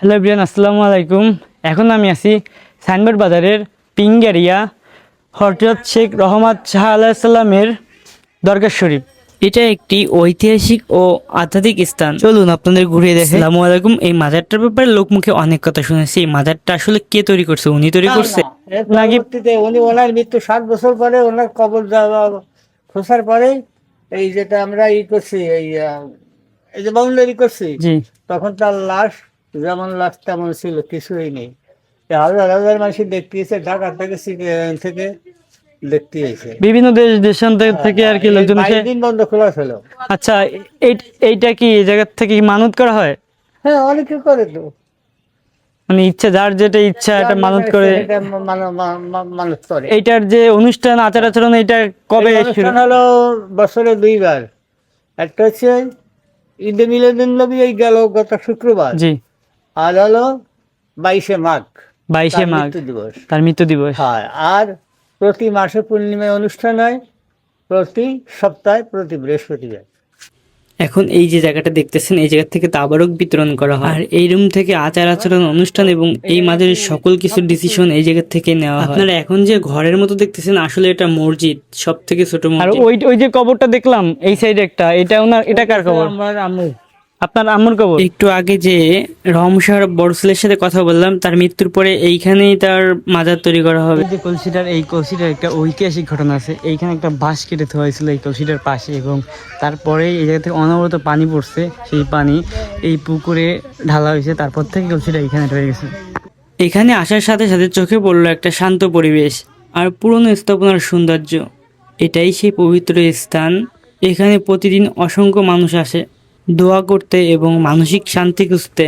Hello Brian আসসালামু আলাইকুম। এখন আমি আছি সাইনবোর্ড বাজারের পিঙ্গারিয়া হরজত শেখ রহমত শাহ আলাহিসাল্লামের দরগা শরীফ। এটা একটি ঐতিহাসিক ও আধ্যাত্মিক স্থান। চলুন আপনাদের ঘুরিয়ে দেখে। আসসালামু আলাইকুম। এই মাজারটার ব্যাপারে লোকমুখে অনেক কথা শুনেছি। এই মাজারটা আসলে কে তৈরি করছে? উনি তৈরি করছে? নাকি উনি ওনার মৃত্যু সাত বছর পরে ওনার কবর খোসার পরে এই যেটা আমরা ই করছি এই এই যে বাউন্ডারি করছি জি। তখন তার লাশ যেমন লাশ তেমন ছিল কিছুই নেই। হাজার হাজার মানুষ দেখতে এসে ঢাকা থেকে সিটি- থেকে দেখতে এসে বিভিন্ন দেশ দেশান্তর থেকে আর কি লোকজন এসে দিন বন্ধ খোলা ছিল। আচ্ছা এইটা কি এই জায়গা থেকে মানত করা হয়? হ্যাঁ অনেকে করে তো। মানে ইচ্ছা যার যেটা ইচ্ছা এটা মানত করে এটা মা- মা- করে। এইটার যে অনুষ্ঠান আচার আচরণ এটা কবে শুরু? অনুষ্ঠান হলো বছরে দুইবার। একটা হচ্ছে ঈদে এই গেল গত শুক্রবার। জি। আর হলো বাইশে মাঘ বাইশে মাঘ দিবস। তার মৃত্যু দিবস। হ্যাঁ আর প্রতি মাসে পূর্ণিমায় অনুষ্ঠান হয় প্রতি সপ্তাহে প্রতি বৃহস্পতিবার। এখন এই যে জায়গাটা দেখতেছেন এই জায়গা থেকে তাবারক বিতরণ করা হয়। আর এই রুম থেকে আচার আচরণ অনুষ্ঠান এবং এই মাঝের সকল কিছু ডিসিশন এই জায়গা থেকে নেওয়া হয়। আপনারা এখন যে ঘরের মতো দেখতেছেন আসলে এটা মসজিদ সব থেকে ছোট আর ওই ওই যে কবরটা দেখলাম এই সাইডে একটা এটা ওনার এটা কার কবর? আমার আম্মু। আপনার আম্মুর কবর? একটু আগে যে রহমশাহর বড়সুলের সাথে কথা বললাম তার মৃত্যুর পরে এইখানেই তার মাজার তৈরি করা হবে। যে কলসিটার এই কলসিটার একটা ঐতিহাসিক ঘটনা আছে। এইখানে একটা বাঁশ কেটে দেওয়া হয়েছিল এই কলসিটার পাশে এবং তারপরে এই জায়গা থেকে অনবরত পানি পড়ছে সেই পানি এই পুকুরে ঢালা হয়েছে। তারপর থেকে কলসিটা এখানে রয়ে গেছে। এখানে আসার সাথে সাথে চোখে পড়ল একটা শান্ত পরিবেশ আর পুরনো স্থাপনার সৌন্দর্য। এটাই সেই পবিত্র স্থান। এখানে প্রতিদিন অসংখ্য মানুষ আসে। দোয়া করতে এবং মানসিক শান্তি খুঁজতে।